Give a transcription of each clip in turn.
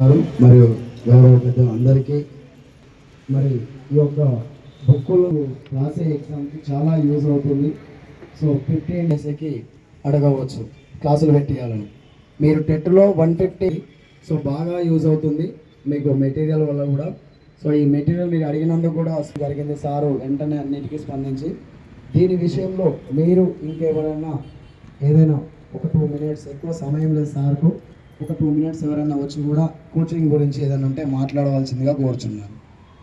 మరియు గౌరవ పెద్ద అందరికీ. మరి ఈ యొక్క బుక్కులు రాసే ఎగ్జామ్కి చాలా యూజ్ అవుతుంది. సో ఫిఫ్టీన్ డేస్కి అడగవచ్చు. క్లాసులు పెట్టియాలని. మీరు టెట్లో వన్ ఫిఫ్టీ సో బాగా యూజ్ అవుతుంది. మీకు మెటీరియల్ వల్ల కూడా. సో ఈ మెటీరియల్ మీరు అడిగినందుకు కూడా జరిగింది సారు వెంటనే అన్నిటికీ స్పందించి. దీని విషయంలో మీరు ఇంకెవరైనా ఏదైనా ఒక టూ మినిట్స్ ఎక్కువ సమయం లేదు సార్కు. ఒక టూ మినిట్స్ ఎవరైనా వచ్చి కూడా కోచింగ్ గురించి ఏదైనా ఉంటే మాట్లాడవలసిందిగా కోరుచున్నాను.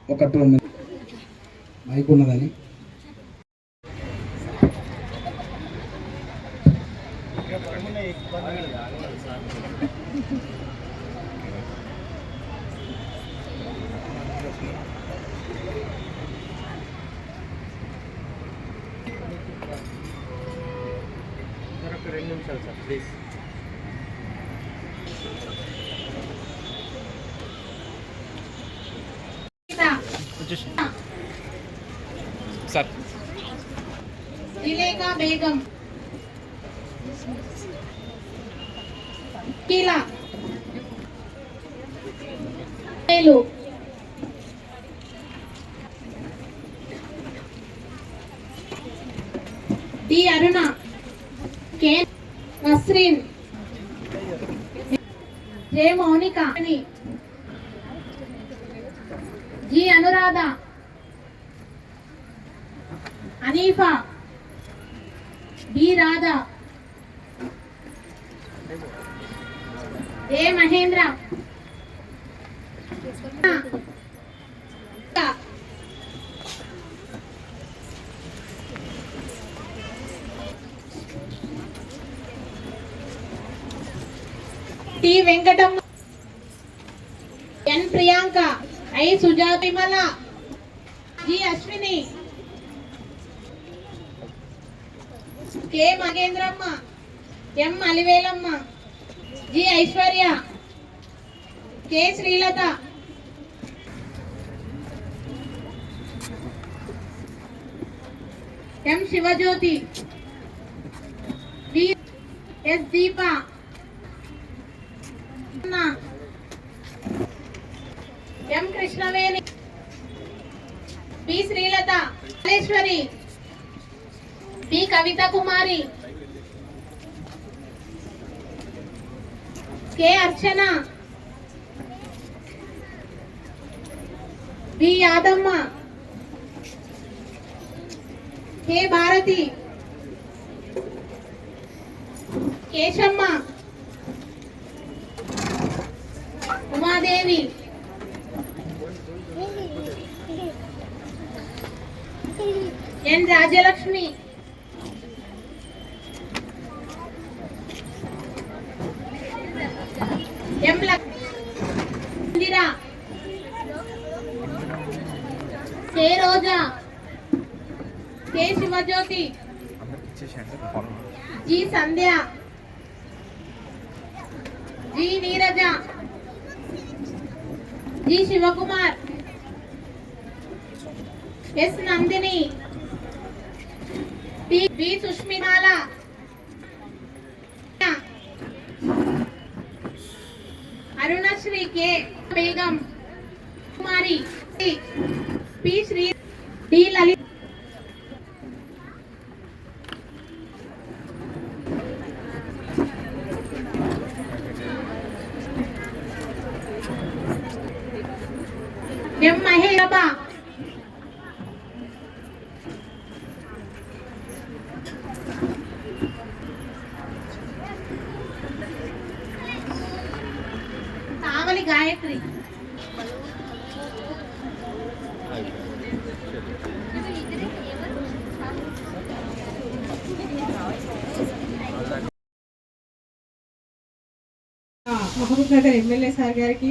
ఒక టూ మినిట్స్ మైక్ ఉన్నదని రెండు నిమిషాలు sir please sir. Jileka Begum. కీలా. పేలు D Aruna. K. Nasreen. J Mounika. G Anuradha. Aneefa. B Radha. A Mahendra. T Venkatamma. N Priyanka. I Sujatha Vimala G Ashwini. K Magendramma M Alivelamma. G Aishwarya. K Srilatha. M Sivajyothi. S Deepa. M Krishnaveni? P Srilatha. Kaleswari. P Kavitha Kumari K Archana. B Yadamma. K Bharathi. Keshamma. Umadevi N Rajyalakshmi M luck- Indira. K Roja? K Sivajyothi? G Sandhya. G Neeraja. G Sivakumar. S Nandini. B Sushmimala. Arunasri K Begum. Kumari. P Sri D Lalitha. M మహేరబ Kavali Gayathri Mahabub Nagar MLA sir గారికి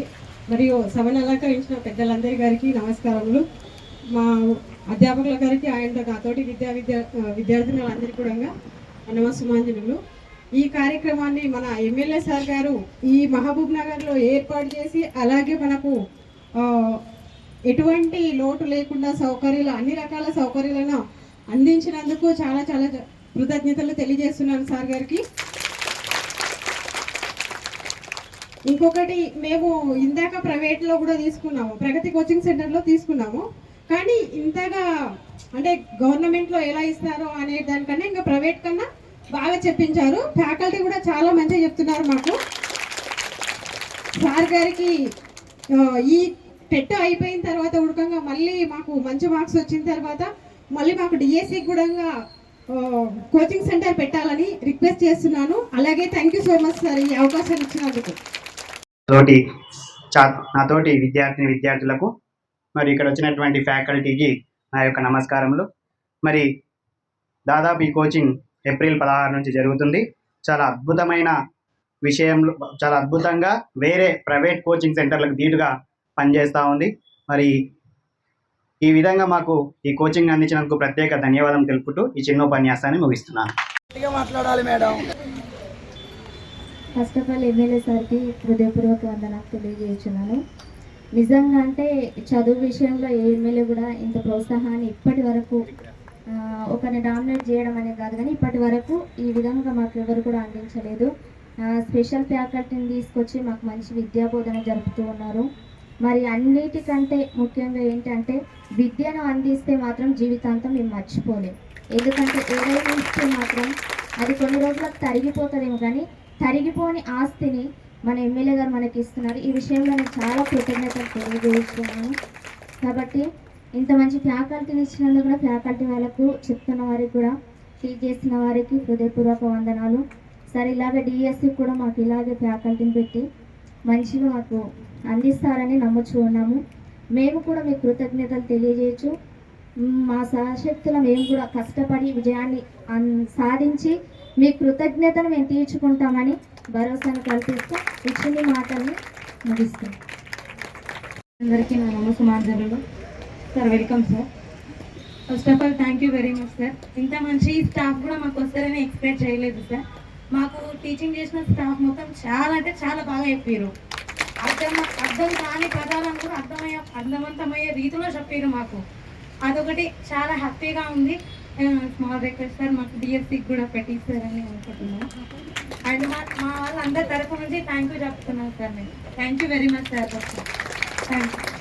మరియు సభను అలంకరించిన పెద్దలందరి గారికి నమస్కారములు. మా అధ్యాపకుల గారికి ఆయన నాతోటి విద్యా విద్యా విద్యార్థినులందరికీ కూడా నమస్సుమాంజనులు ఈ కార్యక్రమాన్ని మన ఎమ్మెల్యే సార్ గారు ఈ మహబూబ్ నగర్లో ఏర్పాటు చేసి అలాగే మనకు ఎటువంటి లోటు లేకుండా సౌకర్యాలు అన్ని రకాల సౌకర్యాలను అందించినందుకు చాలా చాలా కృతజ్ఞతలు తెలియజేస్తున్నాను సార్ గారికి. ఇంకొకటి మేము ఇందాక ప్రైవేట్లో కూడా తీసుకున్నాము ప్రగతి కోచింగ్ సెంటర్లో తీసుకున్నాము. కానీ ఇంతగా అంటే గవర్నమెంట్లో ఎలా ఇస్తారో అనే దానికన్నా ఇంకా ప్రైవేట్ కన్నా బాగా చెప్పించారు. ఫ్యాకల్టీ కూడా చాలా మంచిగా చెప్తున్నారు మాకు. సార్ గారికి ఈ టెట్ అయిపోయిన తర్వాత ఉడకంగా మళ్ళీ మాకు మంచి మార్క్స్ వచ్చిన తర్వాత మళ్ళీ మాకు డిఎస్సి కూడా కోచింగ్ సెంటర్ పెట్టాలని రిక్వెస్ట్ చేస్తున్నాను. అలాగే thank you so much sir ఈ అవకాశాన్ని ఇచ్చినందుకు. తోటి చా నాతోటి విద్యార్థిని విద్యార్థులకు మరి ఇక్కడ వచ్చినటువంటి ఫ్యాకల్టీకి నా యొక్క నమస్కారములు. మరి దాదాపు ఈ కోచింగ్ ఏప్రిల్ పదహారు నుంచి జరుగుతుంది. చాలా అద్భుతమైన విషయంలో చాలా అద్భుతంగా వేరే ప్రైవేట్ కోచింగ్ సెంటర్లకు ధీటుగా పనిచేస్తూ ఉంది. మరి ఈ విధంగా మాకు ఈ కోచింగ్ అందించినందుకు ప్రత్యేక ధన్యవాదం తెలుపుతూ ఈ చిన్న ఉపన్యాసాన్ని ముగిస్తున్నాను మాట్లాడాలి madam. First of all MLA సార్కి హృదయపూర్వక వందనాలు తెలియజేస్తున్నాను. నిజంగా అంటే చదువు విషయంలో ఏ ఎమ్మెల్యే కూడా ఇంత ప్రోత్సాహాన్ని ఇప్పటి వరకు ఒకరిని డామినేట్ చేయడం అనేది కాదు కానీ ఇప్పటి వరకు ఈ విధంగా మాకు ఎవరు కూడా అందించలేదు. స్పెషల్ ఫ్యాకల్టీని తీసుకొచ్చి మాకు మంచి విద్యా బోధన జరుపుతూ ఉన్నారు. మరి అన్నిటికంటే ముఖ్యంగా ఏంటంటే విద్యను అందిస్తే మాత్రం జీవితాంతం మేము మర్చిపోలేం. ఎందుకంటే ఏదైనా ఇస్తే మాత్రం అది కొన్ని రోజులకు తరిగిపోతుందేమో కానీ తరిగిపోని ఆస్తిని మన ఎమ్మెల్యే గారు మనకి ఇస్తున్నారు. ఈ విషయంలో నేను చాలా కృతజ్ఞతలు తెలియజేస్తున్నాను. కాబట్టి ఇంత మంచి ఫ్యాకల్టీని ఇచ్చినందుకు కూడా ఫ్యాకల్టీ వాళ్ళకు చెప్తున్న వారికి కూడా టీచ్ చేసిన వారికి హృదయపూర్వక వందనాలు. సరే ఇలాగే డిఎస్సి కూడా మాకు ఇలాగే ఫ్యాకల్టీని పెట్టి మంచిగా మాకు అందిస్తారని నమ్ముచూ ఉన్నాము. మేము కూడా మీకు కృతజ్ఞతలు తెలియజేయచ్చు. మా సహశక్తులు మేము కూడా కష్టపడి విజయాన్ని అన్- సాధించి మీ కృతజ్ఞతను మేము తీర్చుకుంటామని భరోసాను కల్పిస్తూ ఇచ్చిన మాటల్ని ముగిస్తాం అందరికీ నా నమస్కారాలు sir welcome sir. First of all thank you very much sir ఇంత మంచి స్టాఫ్ కూడా మాకు వస్తారని ఎక్స్పెక్ట్ చేయలేదు సార్ మాకు టీచింగ్ చేసిన స్టాఫ్ మొత్తం చాలా అంటే చాలా బాగా చెప్పారు అర్థం అర్థం కాని పదాలను కూడా అర్థమయ్యే అర్థవంతమయ్యే రీతిలో చెప్పారు మాకు. అదొకటి చాలా హ్యాపీగా ఉంది. స్మాల్ రిక్వెస్ట్ సార్ మాకు డిఎస్సికి కూడా పెట్టిస్తారని అనుకుంటున్నాను అండ్ మా మా వాళ్ళందరి తరఫు నుంచి థ్యాంక్ యూ చెప్తున్నాను సార్ నేను. Thank you very much sir. Thank you